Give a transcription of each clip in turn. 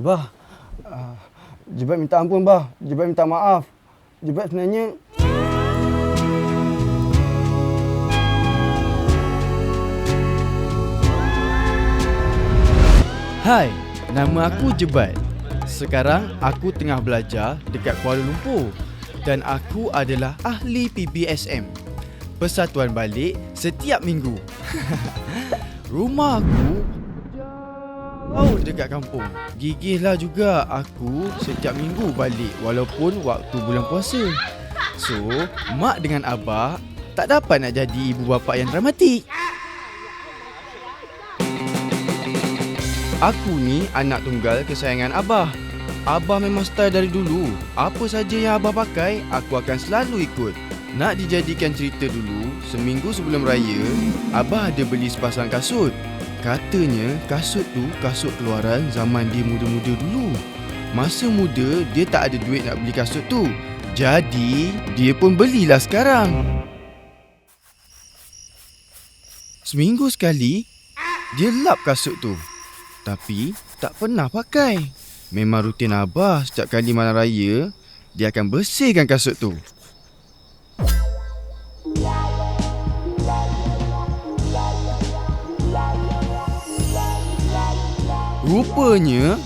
Bah, uh, Jebat minta ampun, bah. Jebat minta maaf. Jebat sebenarnya... Hai, nama aku Jebat. Sekarang aku tengah belajar dekat Kuala Lumpur dan aku adalah ahli PBSM. Persatuan balik setiap minggu. Rumah aku jauh dekat kampung. Gigihlah juga aku setiap minggu balik walaupun waktu bulan puasa. So, mak dengan abah tak dapat nak jadi ibu bapa yang dramatik. Aku ni anak tunggal kesayangan Abah. Abah memang style dari dulu. Apa saja yang Abah pakai, aku akan selalu ikut. Nak dijadikan cerita dulu, seminggu sebelum raya, Abah ada beli sepasang kasut. Katanya kasut tu kasut keluaran zaman dia muda-muda dulu. Masa muda, dia tak ada duit nak beli kasut tu. Jadi, dia pun belilah sekarang. Seminggu sekali, dia lap kasut tu. Tapi tak pernah pakai. Memang rutin Abah setiap kali malam raya, dia akan bersihkan kasut tu. Rupanya,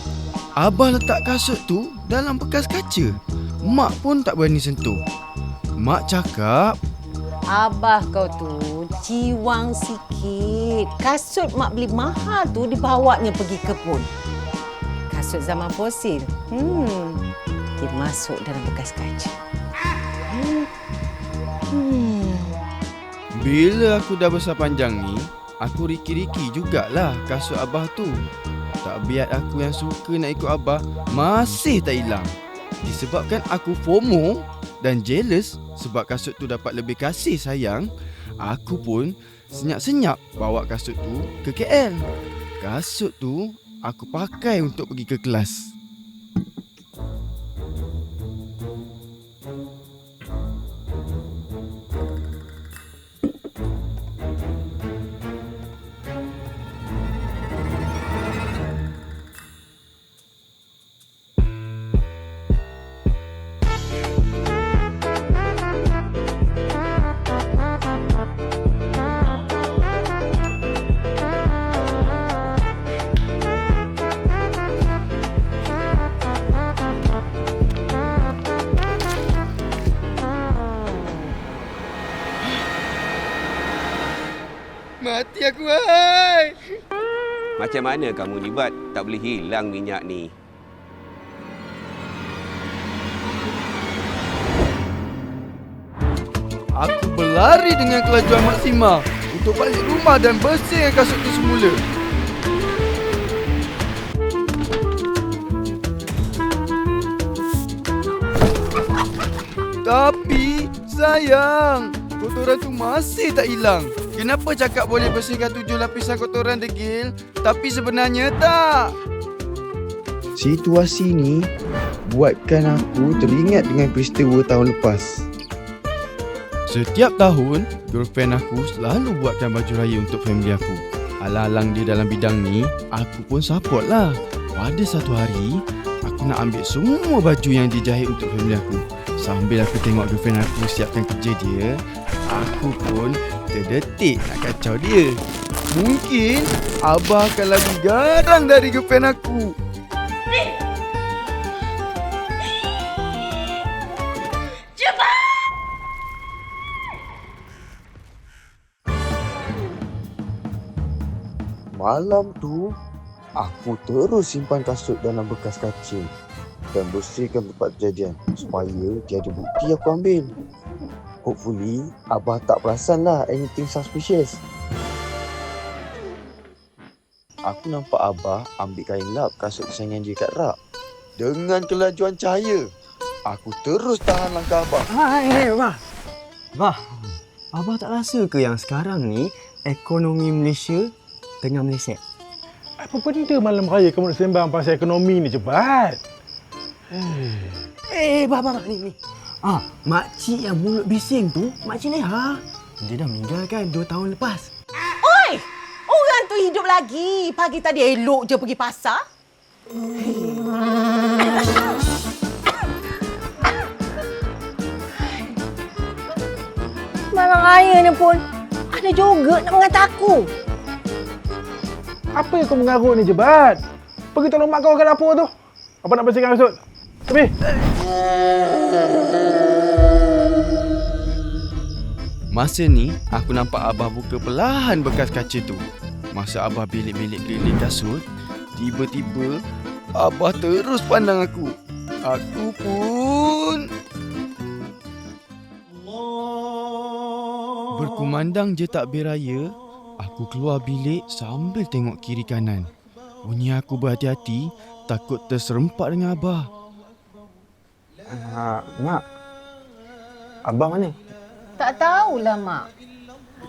Abah letak kasut tu dalam bekas kaca. Mak pun tak berani sentuh. Mak cakap, Abah kau tu ciwang sikit. Kasut mak beli mahal tu dibawanya pergi kebun. Kasut zaman fosil. Hmm. Dia masuk dalam bekas kaca. Hmm. Hmm. Bila aku dah besar panjang ni, aku riki-riki jugalah kasut Abah tu. Tak biar aku yang suka nak ikut Abah, masih tak hilang. Disebabkan aku FOMO dan jealous sebab kasut tu dapat lebih kasih sayang, aku pun senyap-senyap bawa kasut tu ke KL. Kasut tu aku pakai untuk pergi ke kelas. Mati aku hai. Macam mana kamu ni, Bat? Tak boleh hilang minyak ni. Aku berlari dengan kelajuan maksima untuk balik rumah dan bersihkan kasut tu semula. Tapi sayang, kotoran tu masih tak hilang. Kenapa cakap boleh bersihkan tujuh lapisan kotoran degil tapi sebenarnya tak? Situasi ni buatkan aku teringat dengan peristiwa tahun lepas. Setiap tahun, girlfriend aku selalu buatkan baju raya untuk family aku. Alang-alang dia dalam bidang ni, aku pun support lah. Pada satu hari, aku nak ambil semua baju yang dia jahit untuk family aku. Sambil aku tengok girlfriend aku siapkan kerja dia, aku pun terdetik nak kacau dia. Mungkin Abah akan lagi garang dari girlfriend aku. Malam tu, aku terus simpan kasut dalam bekas kaca dan bersihkan tempat kejadian supaya dia ada bukti aku ambil. Hopefully, Abah tak perasan lah anything suspicious. Aku nampak Abah ambil kain lap kasut kesayangan dia kat rak. Dengan kelajuan cahaya, aku terus tahan langkah Abah. Hai, Abah. Abah, Abah tak rasa ke yang sekarang ni ekonomi Malaysia tengah meleset? Apa benda malam raya kamu nak sembang pasal ekonomi ni cepat? Eh, bah, bah, bah, ni, ni. Ah, makcik yang mulut bising tu, makcik Leha. Dia dah meninggal kan 2 tahun lepas. Oi! Orang tu hidup lagi. Pagi tadi elok je pergi pasar. Malam raya ni pun ada juga nak mengata aku. Apa yang kau mengarut ni jebat? Pergi tolong mak kau kat dapur tu. Apa nak bersihkan kasut? Pergi. Masa ni, aku nampak Abah buka perlahan bekas kaca tu. Masa Abah bilik-bilik keliling kasut, tiba-tiba Abah terus pandang aku. Aku pun... Berkumandang je takbir raya, aku keluar bilik sambil tengok kiri kanan. Bunyi aku berhati-hati, takut terserempak dengan Abah. Ah, mak. Abang mana? Tak tahulah, Mak.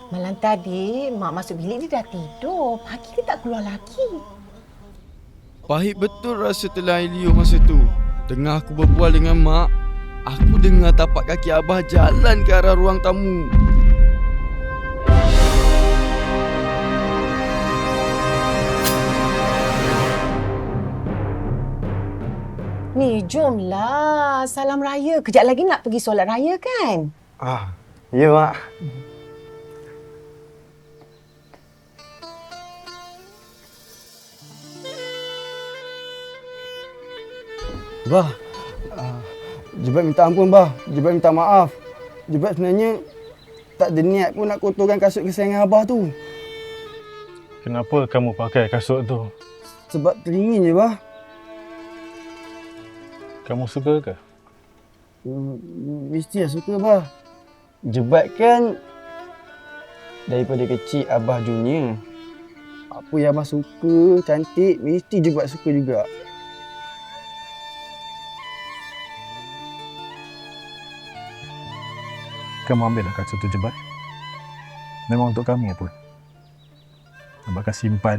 Malam tadi, Mak masuk bilik dia dah tidur. Pagi dia tak keluar lagi. Pahit betul rasa telah Elio masa tu. Tengah aku berbual dengan mak, aku dengar tapak kaki Abah jalan ke arah ruang tamu. Ni, jomlah. Salam raya. Kejap lagi nak pergi solat raya kan? Ah, ya mak. Bah, uh, Jebat minta ampun bah. Jebat minta maaf. Jebat sebenarnya tak ada niat pun nak kotorkan kasut kesayangan abah tu. Kenapa kamu pakai kasut tu? Sebab teringin je bah. Kamu suka ke? Hmm, Mesti lah suka bah. Jebat kan daripada kecil abah dunia. Apa yang abah suka, cantik, mesti jebat suka juga. Kamu ambillah kasut tu jebat. Memang untuk kamu pun. Abah akan simpan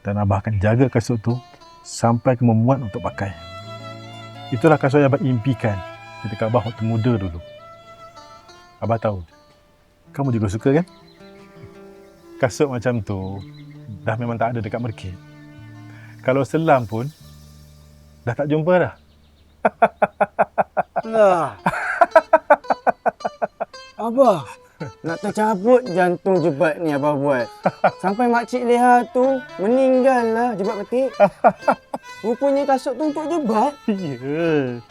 dan Abah akan jaga kasut tu sampai kamu muat untuk pakai. Itulah kasut yang Abah impikan ketika Abah waktu muda dulu. Abah tahu, kamu juga suka kan? Kasut macam tu dah memang tak ada dekat Merkit. Kalau selam pun dah tak jumpa dah. Lah. Abah, nak tercabut jantung jebat ni abah buat. Sampai makcik Leha tu meninggal lah jebat petik. Rupanya kasut tu untuk jebat. Ya.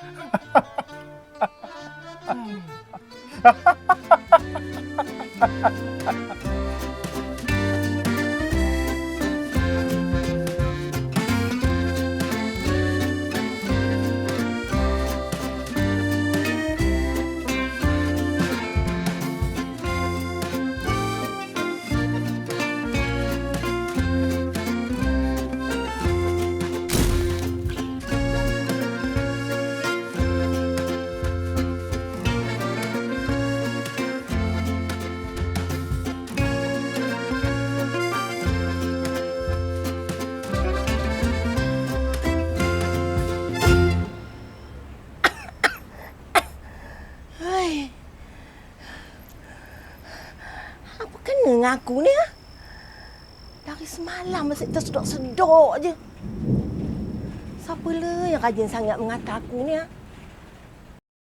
Apa kena dengan aku ni? Ha? Dari semalam masih tersedok-sedok je. Siapa yang rajin sangat mengata aku ni? Ha?